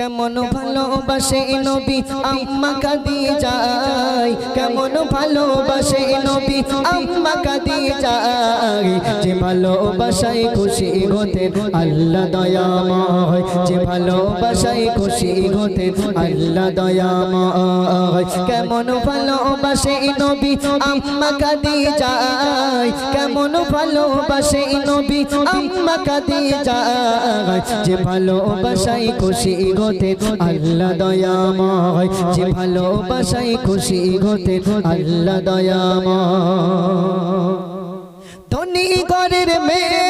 কেমন ভালোবাসে নবী? আম্মা কাদি যায়। কেমন ভালোবাসে নবী? আম্মা কাদি যায়। যে ভালোবাসায় খুশি হতে আল্লাহ দয়াময়। যে ভালোবাসায় খুশি হতে আল্লাহ দয়াময়। কেমন ভালোবাসে নবী? আম্মা কাদি যায়। কেমন ভালোবাসে নবী? আম্মা কাদি যায়। যে ভালোবাসায় খুশি হতে আল্লাহ দয়াময়। যে ভালোবাসায় খুশি গোতে আল্লাহ দয়াময়। ধনী ঘরের মেয়ে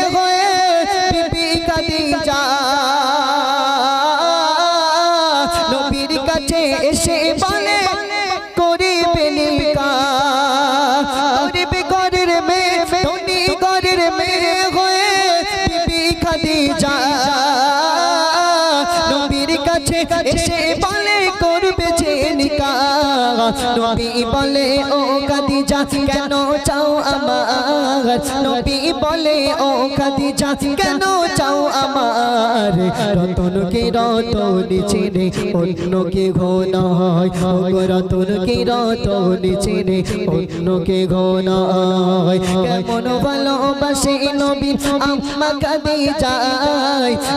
নবী বলে, ও খাদিজা, কেন চাও আমার? নবী বলে, ও খাদিজা, কেন চাও আমার? রতন কে রতন ছেড়ে অন্য কে ঘন হয়। ও রতন কে রতন ছেড়ে অন্য কে ঘন হয়। কেমন ভালোবাসে নবী আম্মা খাদিজা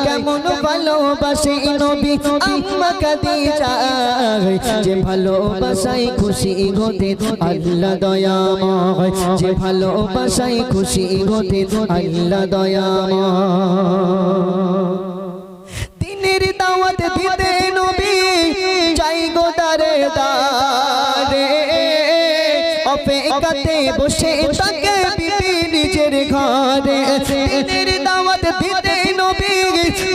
কেমন ভালোবাসে নবী আম্মা খাদিজা যে ভালোবাসায় খুশি হতে আল্লাহ দয়াময় যে ভালোবাসায় খুশি হতে আল্লাহ দয়াময় দিনের দাওয়াত দিতে নবী, যাই গো দারে দারে অপেক্ষাতে বসে থাকে বিবি নিজের ঘরে। দিনের দাওয়াত দিতে নবী,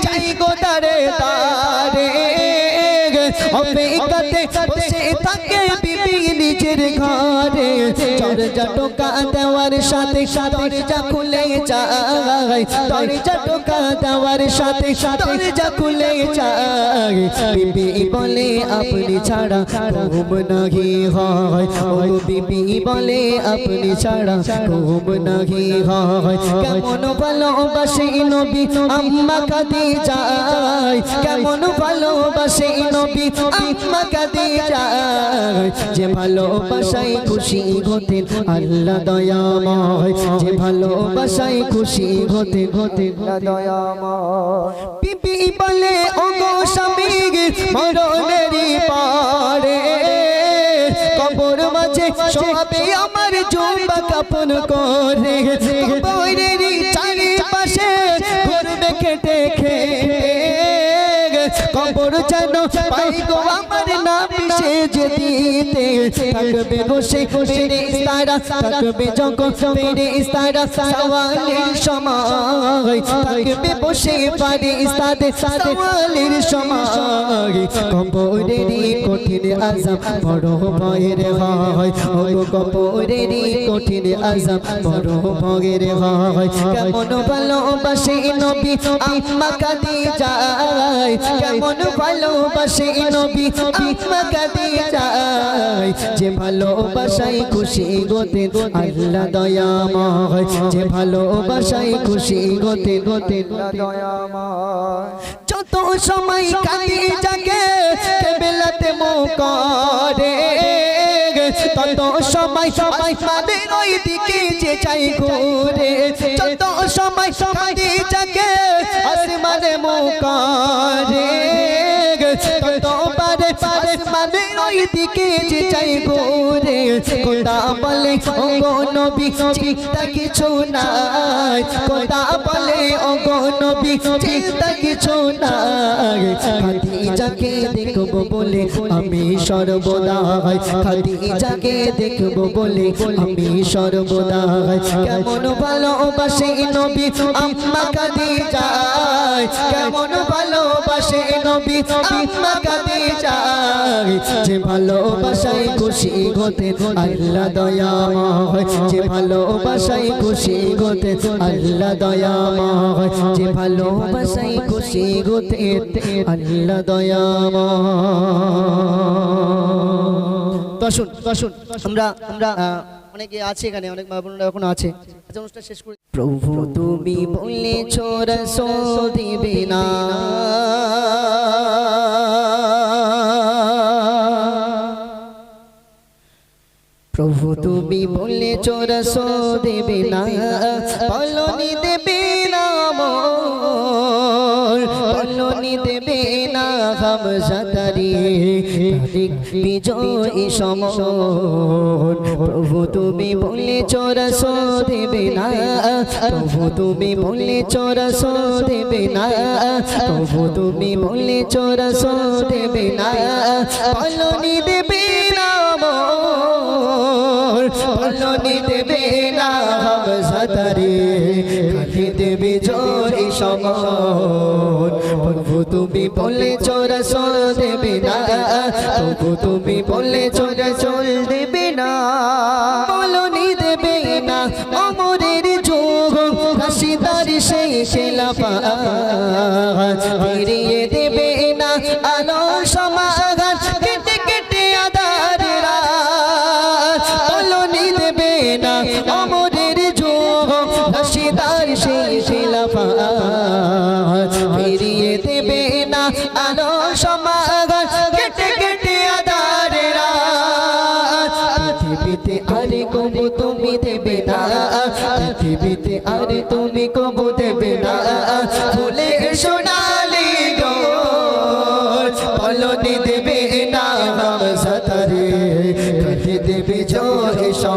যাই গো দারে দারে অপেক্ষাতে ঘরে দরজা টোকা দেওয়ার সাথে দরজা খুলে যায়। দরজা টোকা দেওয়ার সাথে দরজা খুলে যায়। বিবি বলে, আপনি ছাড়া ঘুম নাহি হয়। বিবি বলে, আপনি ছাড়া ঘুম নাহি হয়। ভালোবাসে নবী আম্মা কাদি যায়। কেমন ভালোবাসে নবী আম্মা কাদি যায়। যে ভালোবাসায় খুশি হতে আল্লাহ দয়াময়। যে ভালোবাসায় খুশি হতে হতে দয়াময়। পিপি বলে স্বামী মরণেরই পারে। কবর মাঝে সবে আমার জুম্বা কাপন করে। কবরেরই চারিপাশে ঘুরবে খেটে খেটে। কবর যেন পাই গো যে দিতে থাকবে বসে মেরে ইস্তারা থাকবে যখন মেরে ইস্তারা সওয়ালের সময়। থাকবে বসে পারে ইস্তাদে, সওয়ালের সময়। কবরেরই কঠিন আজাব বড় ভয়ের হয় ও কবরেরই কঠিন আজাব বড় ভয়ের হয় কেমন ভালোবাসে নবী আম্মা কাদি যায় কেমন ভালোবাসে নবী আম্মা কাদি যে ভালোবাসায় খুশি গোতে, আল্লাহ দয়াময়। যে ভালোবাসায় খুশি গোতে গোতে যত সময় কাদি জাগে বেলাতে মোকরে, তত সময় সময় মাদের ওই দিকে যে চাই ঘুরে। যত সময় সময় জাগে দিকে যে চাই গোরে কোথা বলে ও নবী চিন্তা কিছু নাই। কোথা বলে চিন্তা কিছু খাদিজাকে দেখব বলে আমি সর্বদা খাদিজাকে দেখব বলে আমি সর্বদা কেমন ভালোবাসে নবী আম্মা খাদিজা কেমন ভালোবাসে নবী আম্মা খাদিজা যে ভালোবাসায় খুশি হতে আল্লাহ দয়াময়। যে ভালোবাসায় খুশি আল্লাহ দয়াময়। যে ভালোবাসায় খুশি হতে আল্লাহ আমরা আমরা অনেকে আছে এখানে অনেক এখনও আছে প্রভু তুমি বলেছ রসো দিবে না। প্রভু তুমি বলেছ রসো দেবে না দেবে সমর প্রভু, তুমি বলেছ রসো দেবে না প্রভু তুমি বলেছ রসো দেবে না প্রভু তুমি বলেছ রসো দেবে না দেবে না দেবে না দেবে জয় সমর প্রভু তুমি বলে চোর সোল দেবে না। তবু তুমি বললে চোর চল দেবে না। বলনি দেবে না, অমরের যোগ। হাসিদার সেই শিলাপা ফিরিয়ে দেবে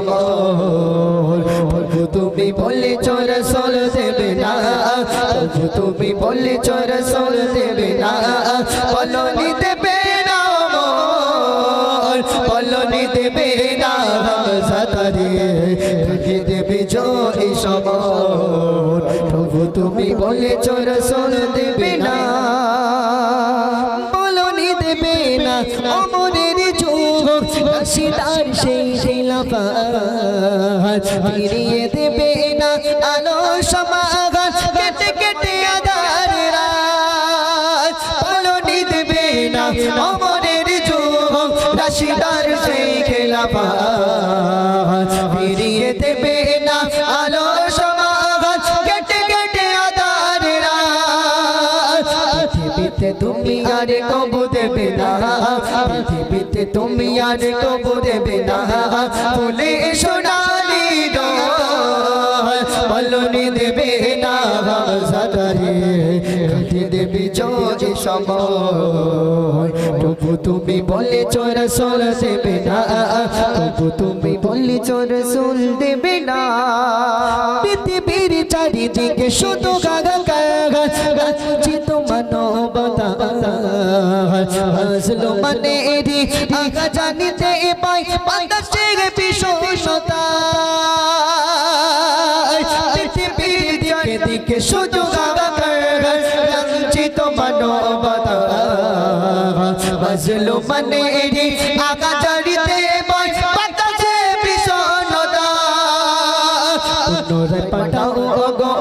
সমর প্রভু তুমি বললে চর সল দেবে না। প্রভু তুমি বললে চর সল দেবে খেলাপা ফিরিয়ে দেবে না আলো সমাগান কেটে কেটে আদার পৃথিবীতে তুমি আর কবু দেবে না। পৃথিবীতে তুমি আর কবু দেবে না। বলে সোনালি সময় তুমি বলে চোর সোল দেবে না প্রভু তুমি বলে চোর সোল দেবে না পৃথিবীর চারিদিকে শুধু গাগা গাগা চিত মানবতা হাসলো মানে এরি আগা জানিতে পাই বাতাসে বিষণতা পৃথিবীর দিকে দিকে শুধু হাসলো মানে এরি আগা জানিতে পাই বাতাসে বিষণতা পুনরায় পাঠাও গো গো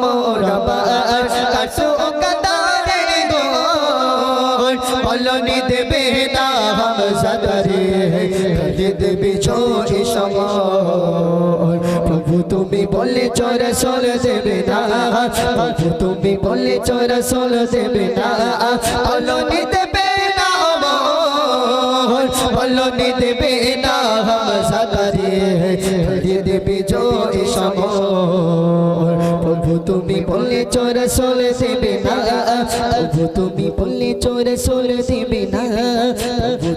মো কাছো কাদারে গো বলনি দেবে না সাদারে। কাজে দেবে ছোট সময়। প্রভু তুমি বলে চোর প্রভু তুমি বলে চোর সোল দেবে না। বলনি দেবে না বলনি দেবে না হাম সাদারে দেবে সময় প্রভু তুমি বলে চোর সোল দেবে না। তুমি বললে চোর সোল দেবে না।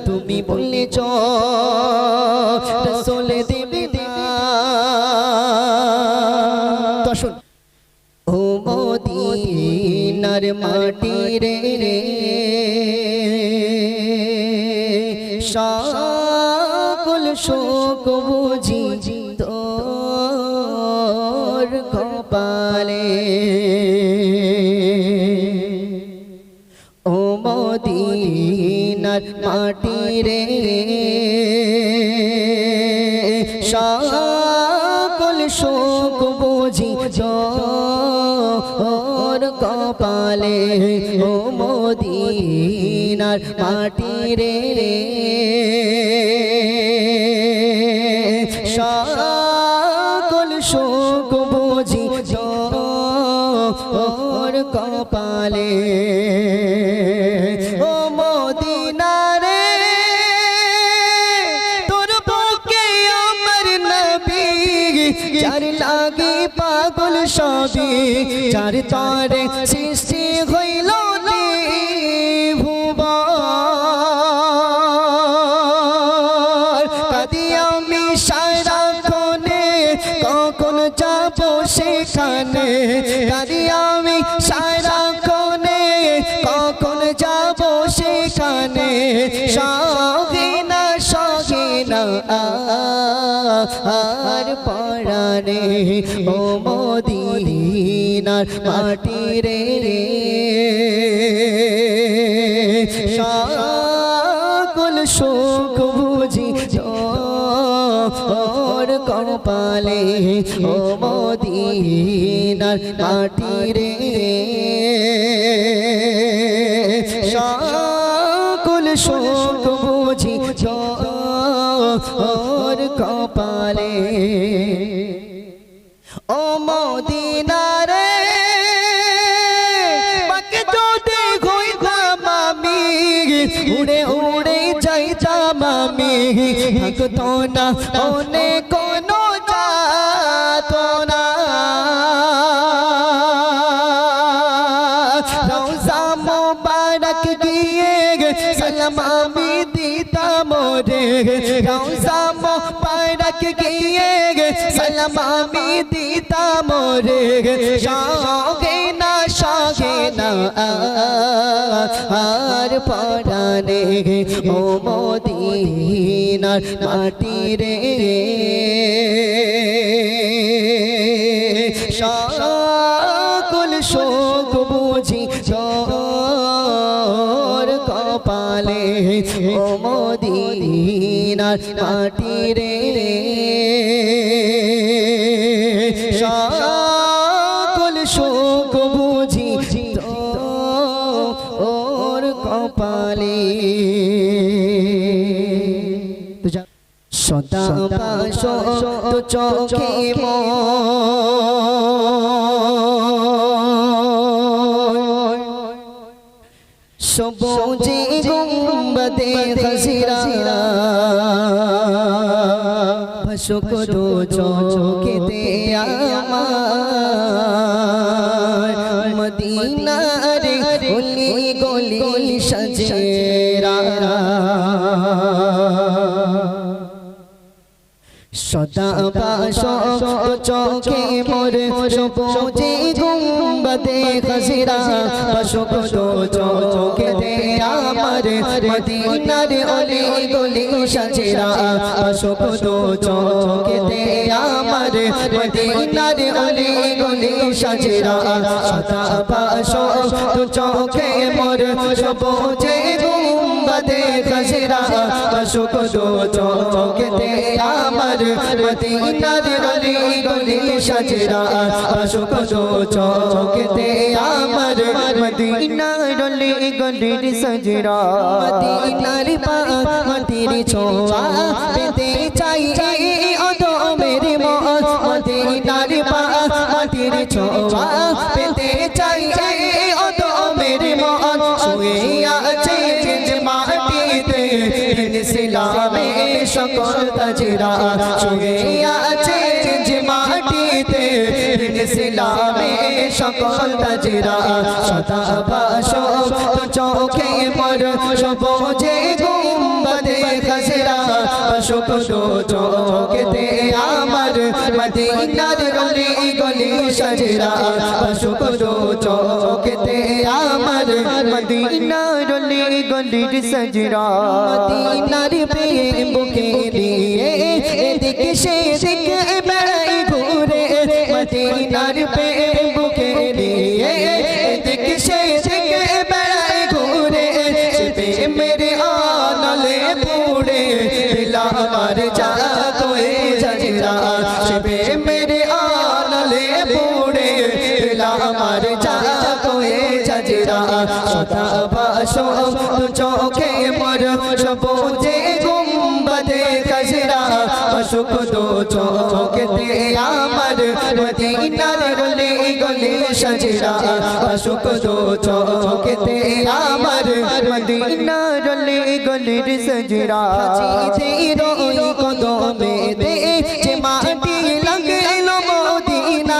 তুমি বললে চোর সোল দেবে শোক বুঝি ওর কপালে ও মদিনার মাটি রে সকল কাদি আমি সারা কোনে কখন যাব সেখানে? সগিনা সগিনা আর পড়ানে ও মোদিনার মাটি রে সকল মদিনার মাটি রে সকল শোক বুঝি ওর কপালে। ও মদিনারে উড়ে উড়ে যাইতাম আমি। থাকতো না অনে সগে না আর পরানে ও মদিনার মাটি রে সকল শোক বুঝি জোর কপালে ও মদিনার মাটি রে পাশ তো চোখে সবুজে গুম্বদে খসিরা ভাসুক তো চোখেতে আমার মদিনারে গলি গলি সজেরা। সদা বাস চোখে মোর সবুজে গুম্বদে খসিরা। বসুক তো চোখে দে আমার মদিনার অলি গলি সাজেরা। বসুক তো চোখে দে আমার মদিনার অলি গলি সাজেরা। সদা চোখে মোর সবুজে গুম্বদে খসিরা বসুক তো চোখে দে আমার মদিনার গলি গলি সাজরা আশোক তো চোখতে আমার মদিনার গলি গলি সাজরা। মদিনার পা মদির ছোয়া সকল তাজরা শুয়ে আছে যে মাটিতে ইসলামে সকল তাজরা সদা বাস চোখে মর সবুজে গুম্বদে খসরা। অশোক চোখেতে আমার মদিনার গলি গলি সজরা। অশোক চোখেতে আমার মদিনার গলি গলি সজরা। মদিনার বুকে দিয়ে এদিকে সেদিকে বেড়াই ঘুরে মদিনার প্রেম চোখতে আমার মদিনার গলি গলি সজরা। অশুক দো চোখতে আমার মদিনার গলি গলির সজরা। জিতে রোই কদমে দে যে মাটি লাগল মদিনা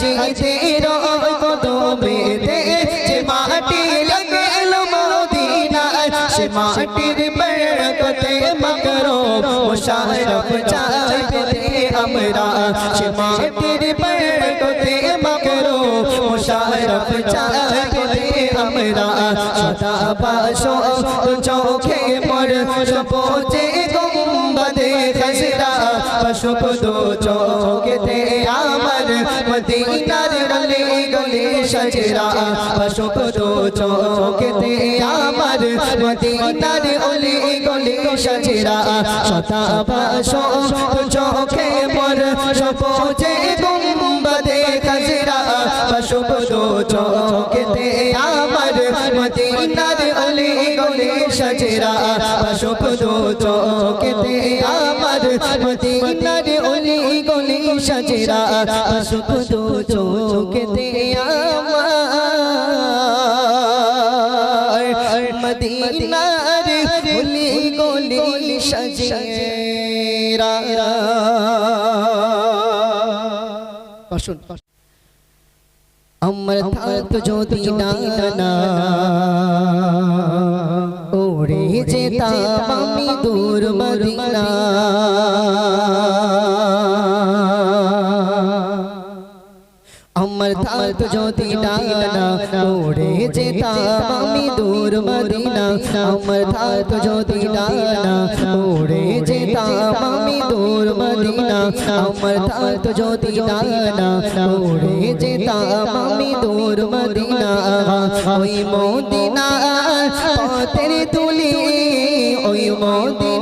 জিতে রোই কদমে দে যে মাটি লাগল মদিনা সে মাটির মুশারফ চাই পেতে আমরা সে মাটির বরকতে মকরো মুশারফ চাই পেতে আমরা সদা পাশো চোখে পর সপোচে গুম্বদে খসরা পশুপ দো চোখতে আমার মদিনার গলি গলি সজরা পশুপ দো চোখতে আমার মদিনার গলি গলি সজরা সদা পাশো চোখে পর সপোচে গুম্বদে খসরা পশুপ দো চোখতে আমার মদিনার গলি গলি সজরা পশুপ দো চোখতে আমার মদিনার গলি গলি সজরা পশুপ দো চোখতে আমার মদিনার গলি গলি সজরা পাশুন আমার থাক যদি না ওড়ে যেতাম আমি দূর মদিনা আমার থাক যদি ডানা ওড়ে যেতাম আমি দূর মদিনা। আমার থাক যদি ডানা ওড়ে যেতাম আমি দূর মদিনা। আমার থাক যদি ডানা ওড়ে যেতাম আমি দূর মদিনা। ওই মদিনা পথের তুলি ওই মদিনা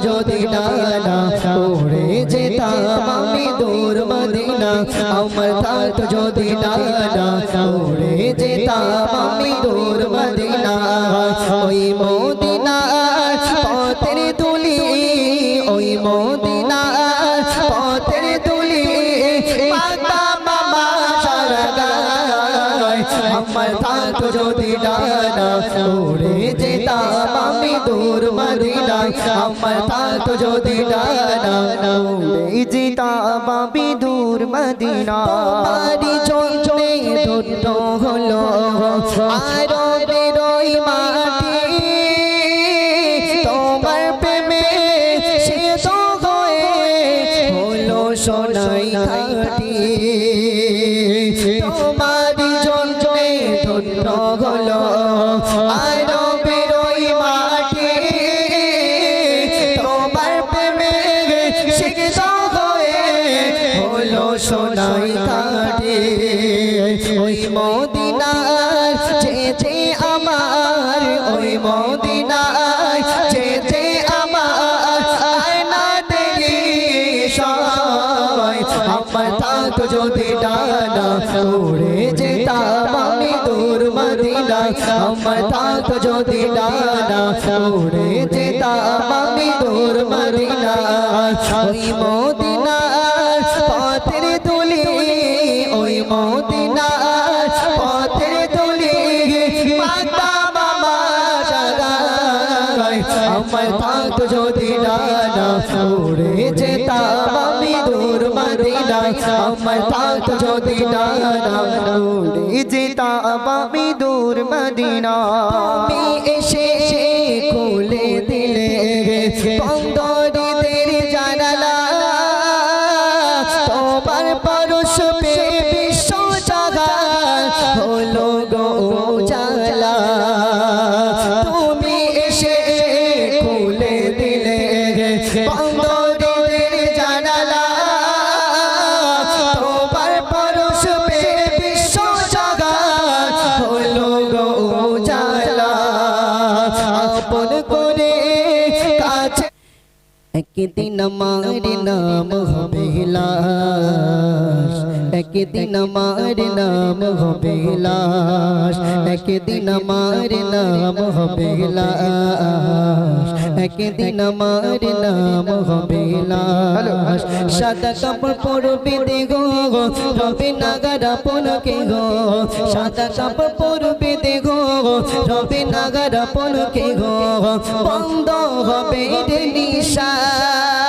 যদি ডানা ওড়ে যেতাম আমি দূর মদিনা আমার থাক যদি ডানা ওড়ে যেতাম আমি দূর মদিনা ওই মদিনা পথের তুলি ওই মদিনা পথের তুলি মাতা মামা সারা গায় আমার থাক যদি ডানা উড়ে আমার পাত যদি ডানা উড়ে যেতাম আমি দূর মদিনা। তোমারি জন্যে ওই আমি দূর মদিনা। তুমি এসে একদিন আমার নাম হবে লাশ একদিন আমার নাম হবে লাশ, একদিন আমার নাম হবে লাশ, একদিন আমার নাম হবে লাশ। সাদা কাপড় পরবে দে গো রবে নাগার আপনকে গো? সাদা কাপড় পরবে দে গো রবে নাগার আপনকে গো? বন্ধ হবে রে নিশাস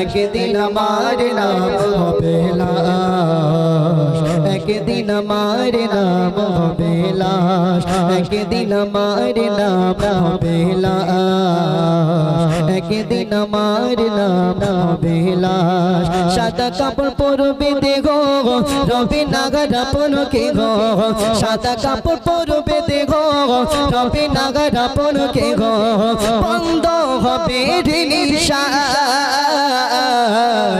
একদিন আমার নাম হবে লাশ। একদিন আমার নাম হবে লাশ। একদিন আমার নাম হবে লাশ। একদিন আমার নাম হবে লাশ। সাদা কাপড় পরবে দে গো রবি নাগার আপনকে গো। সাদা কাপড় পরবে দে গো রবি নাগার আপনকে গো। বন্ধ হবে রে নিশাস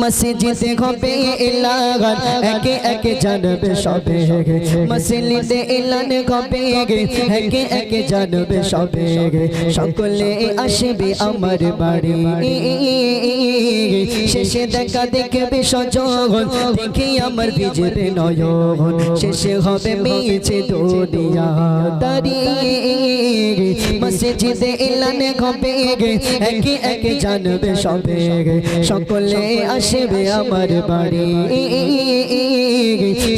মসজিদে হবে এলাগান একে একে জানবে সবে মসজিদে এলান হবে একে একে জানবে সবে সকলে আসবে আমার বাড়ি। শেষে দেখা দেখবে সজগন, দেখে আমার বিজেপি নয়ন শেষে হবে মেয়েছে দুনিয়া। দাঁড়ি মসজিদে এলান হবে একে একে জানবে সবে। গে সকলে আসবে আমার বাড়ি।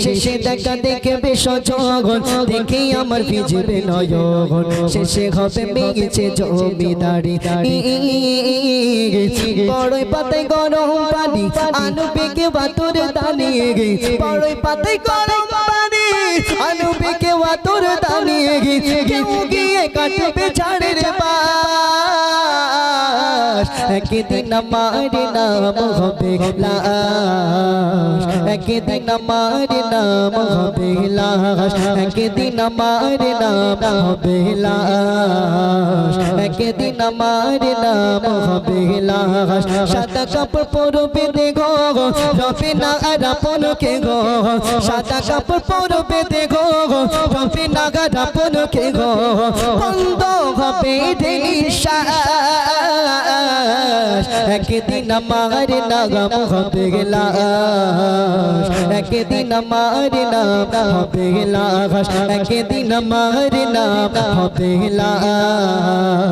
শেষে দেখা দেখবে সজগন দেখে আমার ভিজবে নয়ন। শেষে হবে মেগেছে জমিদারি। বড়ই পাতায় গরম পানি আনু পেকে বাতুর দানিয়ে গে বড়ই পাতায় গরম পানি, আনু পেকে বাতুর গেছে। কেউ গিয়ে কাটবে ঝাড়ের পাশ একদিন আমার নাম হবে লাশ। একদিন আমার নাম হবে লাশ। একদিন আমার নাম হবে লাশ। একদিন আমার নাম হবে লাশ। সাদা কাপড় পরবে দে গো। রবে না আর আপনকে গো? সাদা কাপড় পরবে দে গো। রবে না আর আপনকে গো? বন্ধ হবে নিশাস একদিন আমার নাম হবে লাশ। একদিন আমার নাম হবে লাশ। একদিন আমার নাম হবে লাশ।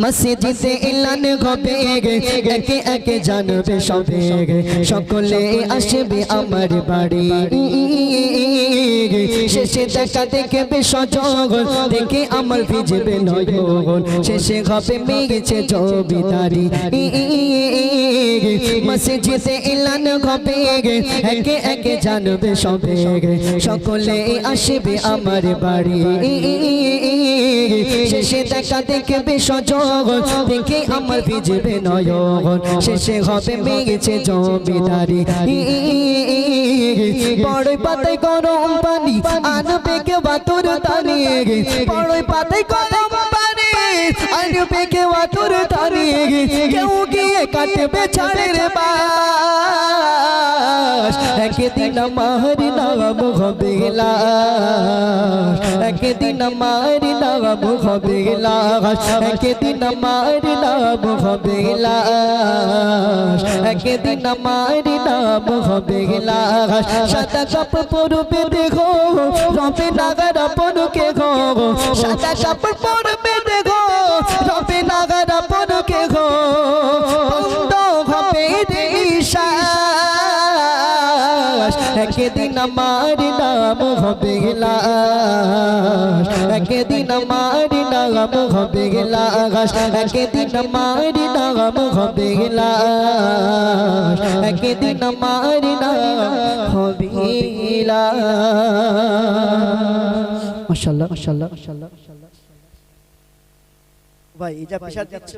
মসজিদে এলান হবে একে একে জানবে সবে সকলে আসবে আমার বাড়ি। শেষে দেখা দেখবে সজগন দেখে আমার ভিজবে নয়ন। শেষে হবে মেগেছে জবিদারি মসজিদে এলান হবে একে একে জানবে সবে সকলে আসবে আমার বাড়ি। শেষে দেখা দেখবে সজগন দেখে আমার ভিজবে নয়ন শেষে হবে মেগেছে জমিদারি। বড়ই পাতায় গরম পানি, আনবে কে বাতুর তানিয়ে বড়ই পাতায় গরম পানি, আনবে কে বাতুর তানিয়ে কেউ গিয়ে কাটবে ছাড়ের বাস। একদিন আমার নাম হবে লাশ একদিন আমার নাম হবে লাশ একদিন আমার নাম হবে লাশ একদিন আমার নাম হবে লাশ সাদা কাপড় পরবে দেখো রবে নাগার আপনকে গো? সাদা কাপড় পরবে দেখো রবে নাগার আপনকে গো? একদিন আমার নাম হবে লাশ একদিন আমার নাম হবে লাশ একদিন আমার নাম হবে লাশ একদিন আমার নাম হবে লাশ মাশাআল্লাহ মাশাআল্লাহ মাশাআল্লাহ ভাই, এই যা প্রেশার দিচ্ছে।